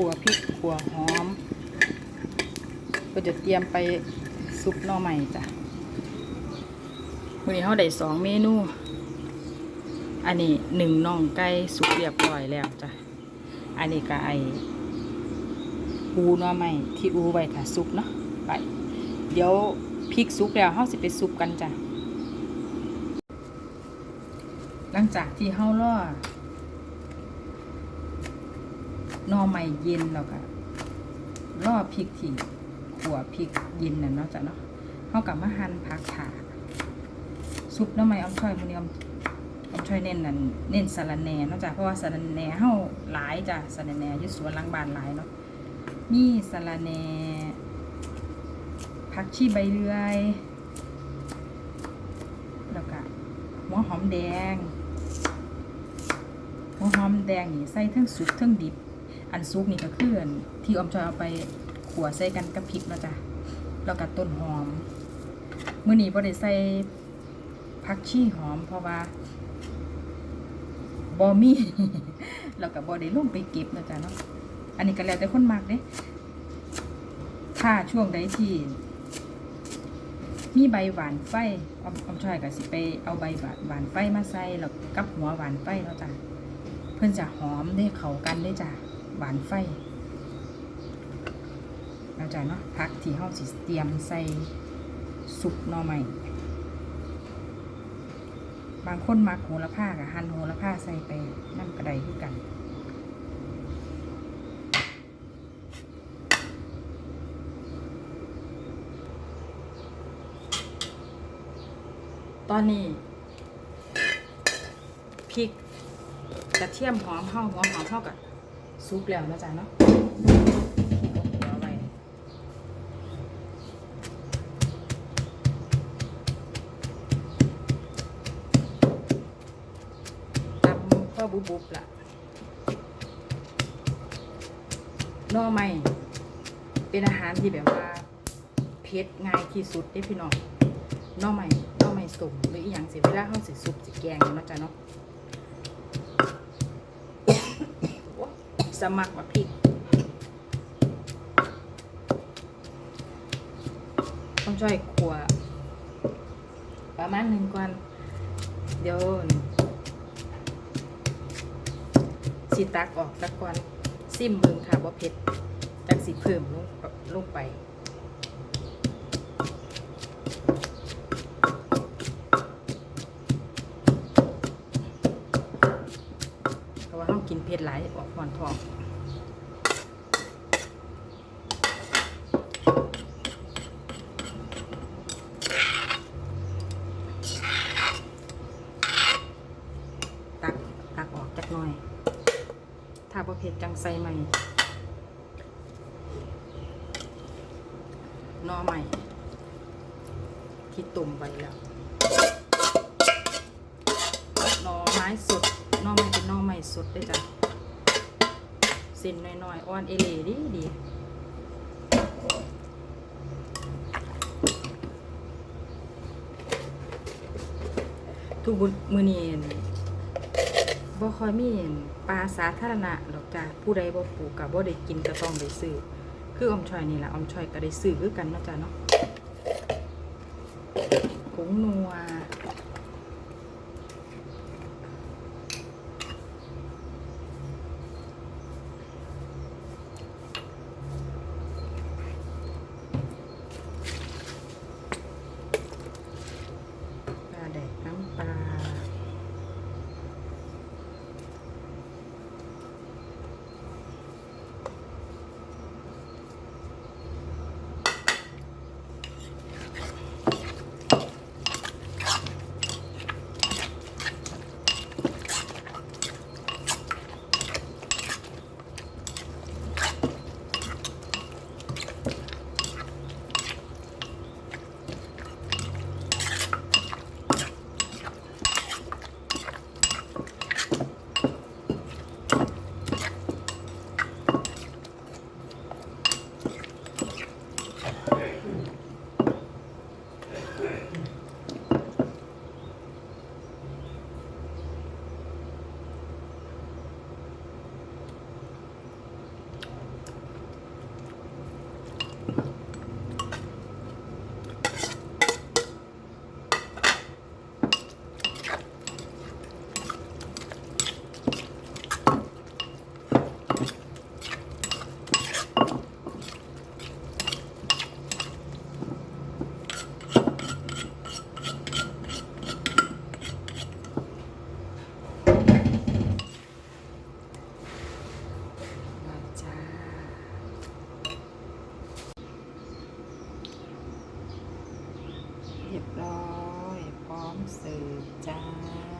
ขัวพริกขัวหอม ก็จะเตรียมไปซุปหน่อใหม่จ้ะวันนี้เขาได้สองเมนู อันนี้หนึ่งน่องไก่สุกเรียบร้อยแล้วจ้ะ อันนี้ก็ไอปูหน่อใหม่ที่อูไว้ค่ะซุปเนาะไป เดี๋ยวพริกซุปแล้วเขาสิไปซุปกันจ้ะ หลังจากที่เฮาล่อ นอใหม่เย็นแล้วก็ล่อพริกที่ขัวพริกเย็นน่ะเนาะจ้ะเนาะเฮากลับมาหั่นผักขาซุปน้ำใหม่อ้อมช่อยมื้อนี้อ้อมอ้อมช่อยเน้นนั่นเน้นสะระแหน่เนาะจ้ะเพราะว่าสะระแหน่เฮาหลายจ้ะสะระแหน่อยู่สวนหลังบ้านหลายเนาะมีสะระแหน่ผักชีใบเลื่อยแล้วก็หัวหอมแดงหัวหอมแดงนี่ใส่ทั้งสุกทั้งดิบ อันสุกนี่ก็คืออันที่อมจอยเอาไปขัวใส่กันกับพริกเนาะจ๊ะแล้วก็ต้นหอมมื้อนี้บ่ได้ใส่ผักชีหอมเพราะว่าบ่มีแล้วก็บ่ได้ลงไปเก็บนะจ๊ะเนาะ อันนี้ก็แล้วแต่คนมักเด้ถ้าช่วงใดที่ มีใบหวานไฟออมอมชอยก็สิไปเอาใบหวานหวานไฟมาใส่แล้วกับหัวหวานไฟแล้วจ้ะ เพื่อนจะหอมได้เข้ากันได้จ้ะ หวานไฟแล้วจ้ะเนาะพักที่เฮาสิเตรียมใส่สุกหน่อใหม่บางคนมักโหระพากับหั่นโหระพาใส่ไปน้ำกระไดคือกันตอนนี้พริกกระเทียมหอมเฮาหัวหอมเฮากับ ซุปแล้วนะจ๊ะเนาะก็บุบบุบๆละน่อไม้เป็นอาหารที่แบบว่าเผ็ดง่ายที่สุดเด้พี่น้องน่อใหม่น่อใหม่สมหรืออีหยังสิเวลาเฮาสิซุปสิแกงเนาะจ้ะเนาะ โอ๊ย สมัครมาพริกต้องช่วยขัวประมาณหนึ่งก่อนเดี๋ยวสีตักออกสักก่อนซิมเบิงค่ะว่าเผ็ดจากสีเพิ่มลงลงไป เพราะว่าต้อง กินเผ็ดหลายออกหอนทองตักตักออกจักหน่อย ถ้าบ่เผ็ดจังใส่ใหม่นอใหม่ที่ตุ่มไว้แล้วนอไม้สดหน่อไม้เป็น หน่อไม้สดด้วยจ้ะเส้นน้อยๆอ่อนเอเหลดีดีทุกบุญมือนีนบ่คอยมีปลาสาธารณะดอกจ้ะผู้ใดบ่ปลูกกับบ่ได้กินก็ต้องได้ซื้อคืออมชอยนี่แหละออมชอยก็ได้ซื้อคือกันเนาะจ้ะเนาะผงนัว เสิร์ฟจ้า